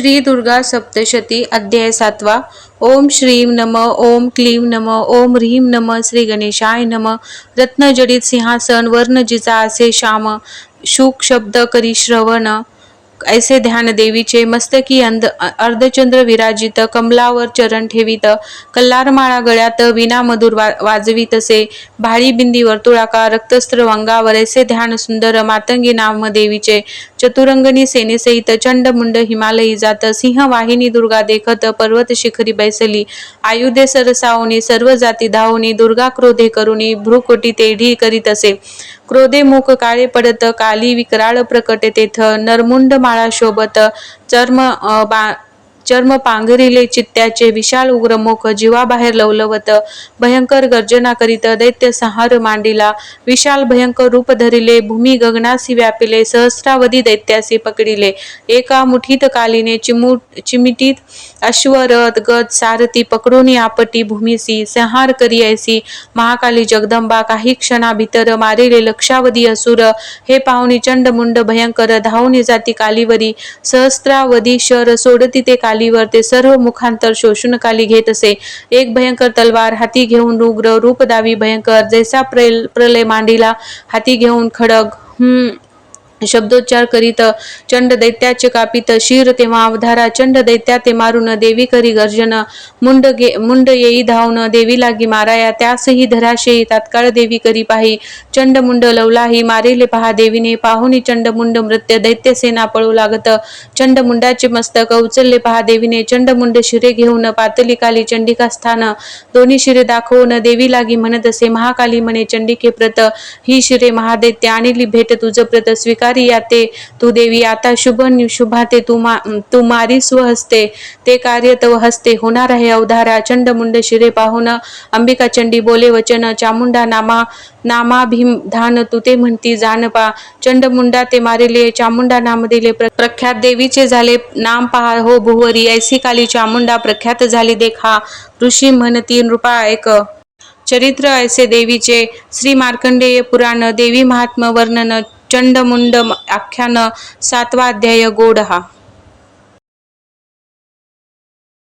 श्री दुर्गा सप्तशती अध्याय सातवा. ओम श्रीं नम ओम क्लीं नम ओम ह्रीं नम श्री गणेशाय नम. रत्नजडित सिंहासन वर्णजिचा असे श्याम शुक शब्द करी श्रवण. ऐसे ध्यान देवीचे मस्तकी अंध अर्धचंद्र विराजित कमलावर चरण ठेवित कल्लारमाळा गळ्यात विना मधुर वा वाजवितसे भाळी बिंदी वर्तुळाकार रक्तस्त्र अंगावर ऐसे ध्यान सुंदर मातंगी नाम देवीचे चतुरंगणी सेनेसहित चंड मुंड हिमालयी जात सिंह वाहिनी दुर्गा देखत पर्वत शिखरी बैसली आयुधे सरसावणी सर्व जाती धावणी दुर्गा क्रोधे करुणी भ्रुकोटी तेढी करीत असे. क्रोधे मुख काळे पडत काली विकराळ प्रकट तेथ नरमुंड माळा शोभत चर्म बा चर्म पांघरिले चित्त्याचे विशाल उग्र मुख जीवाबाहेर लवलवत भयंकर गर्जना करीत दैत्य संहार मांडिला विशाल भयंकर रूप धरिले भूमी गगनासी व्यापिले सहस्रावधी दैत्यासी पकडिले. एका मुठीत कालीने चिमू चिमिटीत अश्वरथ गद सारथी पकडून आपटी भूमीसी संहार करी ऐसी. महाकाली जगदंबा काही क्षणाभितर मारिले लक्षावधी असुर. हे पाहुणी चंडमुंड भयंकर धावून जाती कालीवरी. सहस्रावधी शर सोडती ते काली कालीवर ते सर्व मुखांतर शोषून काली घेत असे. एक भयंकर तलवार हाती घेऊन रुग्र रूप दावी भयंकर जैसा प्रेल प्रलय मांडीला हाती घेऊन खडग हम्म शब्दोच्चार करीत चंड दैत्याचे कापित शिर तेव्हा अवधारा चंड दैत्या ते मारून देवी करी गर्जन मुंड गे मुंड येई धावून देवी लागी माराया त्यासही धराशेई तात्काळ देवी करी पाही चंड मुंड लवलाही मारेले पहा देवीने पाहुनी चंड मुंड मृत्य दैत्य सेना पळू लागत चंड मुंडाचे मस्तक उचलले पहा देवीने चंड मुंड शिरे घेऊन पातली काली चंडिका स्थान दोन्ही शिरे दाखवून देवी लागी म्हणत असे महाकाली म्हणे चंडिके प्रत ही शिरे महादैत्य आणली भेट तुझ प्रत स्वीकार याते तू देवी आता शुभ शुभाते. तू मा तू मारी स्वहस्ते. ते कार्य तव हस्ते. होणार आहे अवधारा. चंड मुंड शिरे पाहून अंबिका चंडी बोले वचन. चामुंडा नामा नामाभिधान तू ते म्हणती जानपा चंडमुंडा ते मारिले. चामुंडा नाम दिले प्रख्यात देवीचे झाले नाम पहा. हो भुवरी ऐसी काली चामुंडा प्रख्यात झाली देखा. ऋषी म्हणती नृपा ऐक. चरित्र ऐसे देवीचे. श्री मार्कंडेय पुराण. देवी महात्म वर्णन. चंडमुंड आख्यान सातवा अध्याय गोड हा